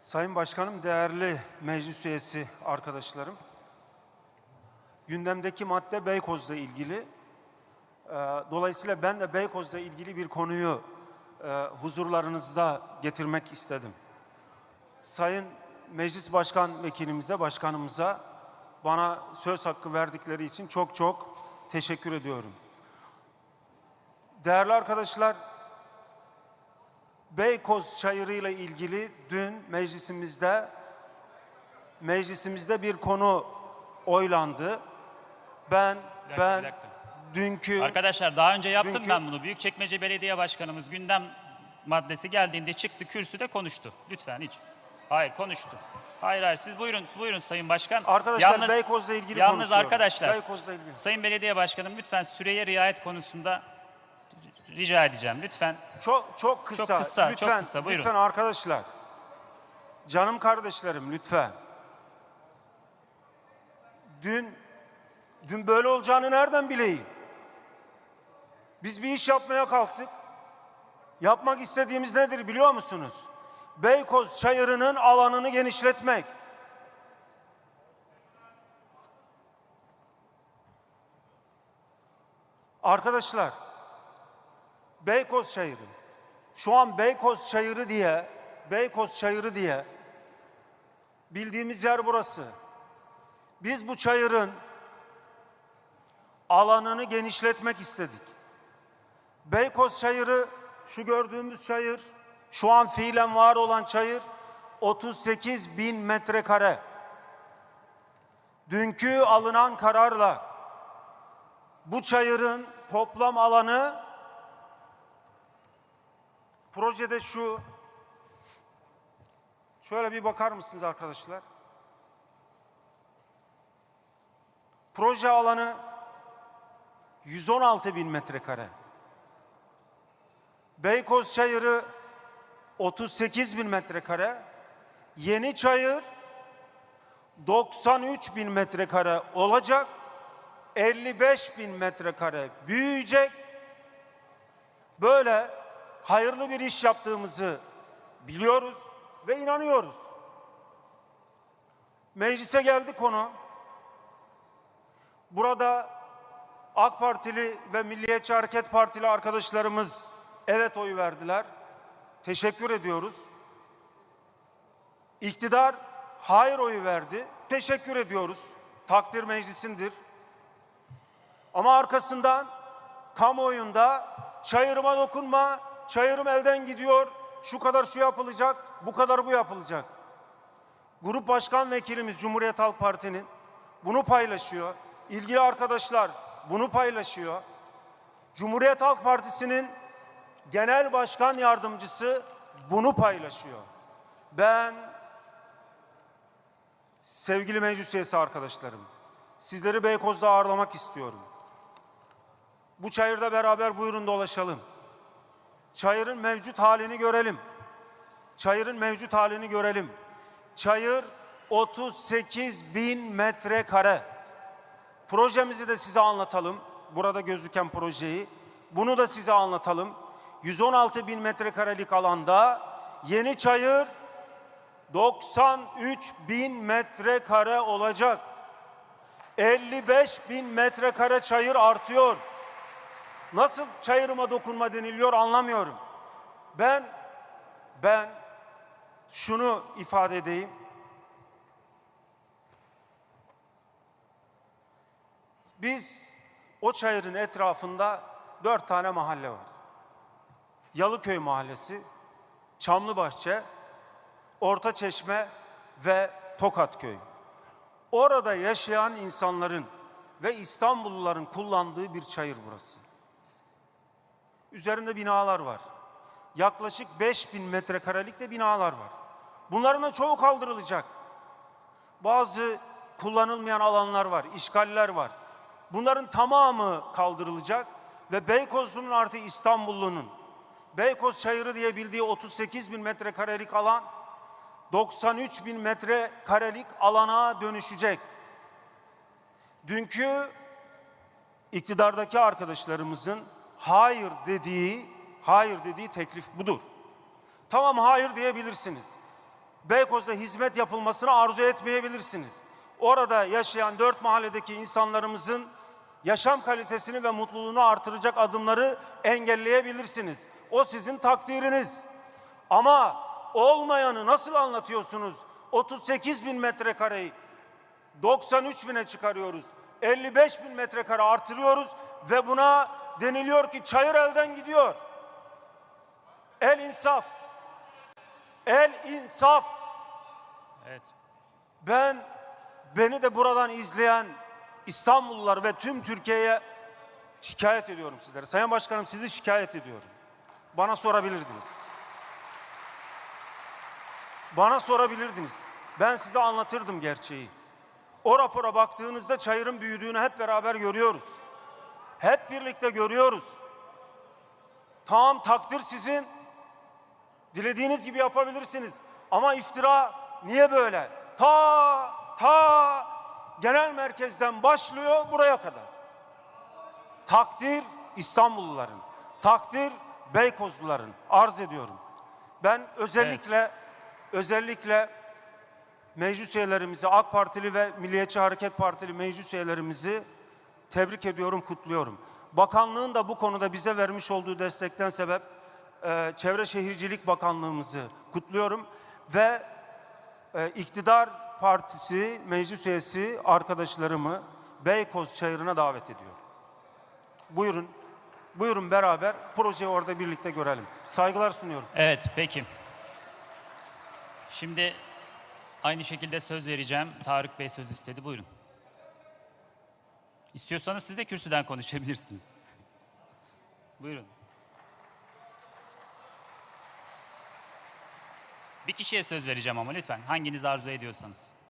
Sayın Başkanım, değerli meclis üyesi arkadaşlarım. Gündemdeki madde Beykoz'la ilgili. Ee, Dolayısıyla ben de Beykoz'la ilgili bir konuyu e, huzurlarınızda getirmek istedim. Sayın Meclis Başkan Vekilimize, Başkanımıza bana söz hakkı verdikleri için çok çok teşekkür ediyorum. Değerli arkadaşlar, Beykoz Çayırı ile ilgili dün meclisimizde meclisimizde bir konu oylandı. Ben dakika, ben bir dakika. dünkü Arkadaşlar daha önce yaptım Dünkü- ben bunu. Büyükçekmece Belediye Başkanımız gündem maddesi geldiğinde çıktı kürsüde konuştu. Lütfen hiç. Hayır konuştu. Hayır hayır siz buyurun buyurun Sayın Başkan. arkadaşlar Yalnız- Beykoz'la ilgili Yalnız konuşuyorum. arkadaşlar Beykoz'la ilgili. Sayın Belediye Başkanım lütfen süreye riayet konusunda rica edeceğim lütfen. Çok çok kısa. kısa, çok lütfen, kısa, buyurun. Lütfen arkadaşlar. Canım kardeşlerim lütfen. Dün dün böyle olacağını nereden bileyim? Biz bir iş yapmaya kalktık. Yapmak istediğimiz nedir biliyor musunuz? Beykoz Çayırı'nın alanını genişletmek. Arkadaşlar, Beykoz Çayırı. Şu an Beykoz Çayırı diye, Beykoz Çayırı diye bildiğimiz yer burası. Biz bu çayırın alanını genişletmek istedik. Beykoz Çayırı, şu gördüğümüz çayır, şu an fiilen var olan çayır 38 bin metrekare. Dünkü alınan kararla bu çayırın toplam alanı projede şu şöyle bir bakar mısınız arkadaşlar? Proje alanı 116 bin metrekare. Beykoz Çayırı 38 bin metrekare. Yeni Çayır 93 bin metrekare olacak. 55 bin metrekare büyüyecek. Böyle hayırlı bir iş yaptığımızı biliyoruz ve inanıyoruz. Meclise geldi konu. Burada AK Partili ve Milliyetçi Hareket Partili arkadaşlarımız evet oyu verdiler. Teşekkür ediyoruz. İktidar hayır oyu verdi. Teşekkür ediyoruz. Takdir meclisindir. Ama arkasından kamuoyunda çayırıma dokunma, çayırım elden gidiyor, şu kadar şu yapılacak, bu kadar bu yapılacak. Grup Başkan Vekilimiz Cumhuriyet Halk Parti'nin bunu paylaşıyor. İlgili arkadaşlar bunu paylaşıyor. Cumhuriyet Halk Partisi'nin Genel Başkan Yardımcısı bunu paylaşıyor. Ben sevgili meclis üyesi arkadaşlarım, sizleri Beykoz'da ağırlamak istiyorum. Bu çayırda beraber buyurun dolaşalım. Çayırın mevcut halini görelim. Çayırın mevcut halini görelim. Çayır 38 bin metrekare. Projemizi de size anlatalım. Burada gözüken projeyi. Bunu da size anlatalım. 116 bin metrekarelik alanda yeni çayır 93 bin metrekare olacak. 55 bin metrekare çayır artıyor. Nasıl çayırıma dokunma deniliyor anlamıyorum. Ben ben şunu ifade edeyim. Biz o çayırın etrafında dört tane mahalle var. Yalıköy Mahallesi, Çamlıbahçe, Ortaçeşme ve Tokatköy. Orada yaşayan insanların ve İstanbulluların kullandığı bir çayır burası. Üzerinde binalar var. Yaklaşık 5000 metrekarelik de binalar var. Bunların da çoğu kaldırılacak. Bazı kullanılmayan alanlar var, işgaller var. Bunların tamamı kaldırılacak ve Beykozlu'nun artı İstanbullu'nun Beykoz Çayırı diye bildiği 38 bin metrekarelik alan 93 bin metrekarelik alana dönüşecek. Dünkü iktidardaki arkadaşlarımızın hayır dediği, hayır dediği teklif budur. Tamam hayır diyebilirsiniz. Beykoz'a hizmet yapılmasını arzu etmeyebilirsiniz. Orada yaşayan dört mahalledeki insanlarımızın yaşam kalitesini ve mutluluğunu artıracak adımları engelleyebilirsiniz. O sizin takdiriniz. Ama olmayanı nasıl anlatıyorsunuz? 38 bin metrekareyi 93 bine çıkarıyoruz. 55 bin metrekare artırıyoruz ve buna deniliyor ki çayır elden gidiyor. El insaf. El insaf. Evet. Ben beni de buradan izleyen İstanbullular ve tüm Türkiye'ye şikayet ediyorum sizlere. Sayın Başkanım sizi şikayet ediyorum. Bana sorabilirdiniz. Bana sorabilirdiniz. Ben size anlatırdım gerçeği. O rapora baktığınızda çayırın büyüdüğünü hep beraber görüyoruz. Hep birlikte görüyoruz. Tamam takdir sizin. Dilediğiniz gibi yapabilirsiniz. Ama iftira niye böyle? Ta ta genel merkezden başlıyor buraya kadar. Takdir İstanbulluların, takdir Beykozluların arz ediyorum. Ben özellikle özellikle meclis üyelerimizi, AK Partili ve Milliyetçi Hareket Partili meclis üyelerimizi tebrik ediyorum, kutluyorum. Bakanlığın da bu konuda bize vermiş olduğu destekten sebep e, Çevre Şehircilik Bakanlığımızı kutluyorum ve e, iktidar partisi meclis üyesi arkadaşlarımı Beykoz Çayırı'na davet ediyorum. Buyurun, buyurun beraber projeyi orada birlikte görelim. Saygılar sunuyorum. Evet, peki. Şimdi aynı şekilde söz vereceğim. Tarık Bey söz istedi. Buyurun. İstiyorsanız siz de kürsüden konuşabilirsiniz. Buyurun. Bir kişiye söz vereceğim ama lütfen. Hanginiz arzu ediyorsanız.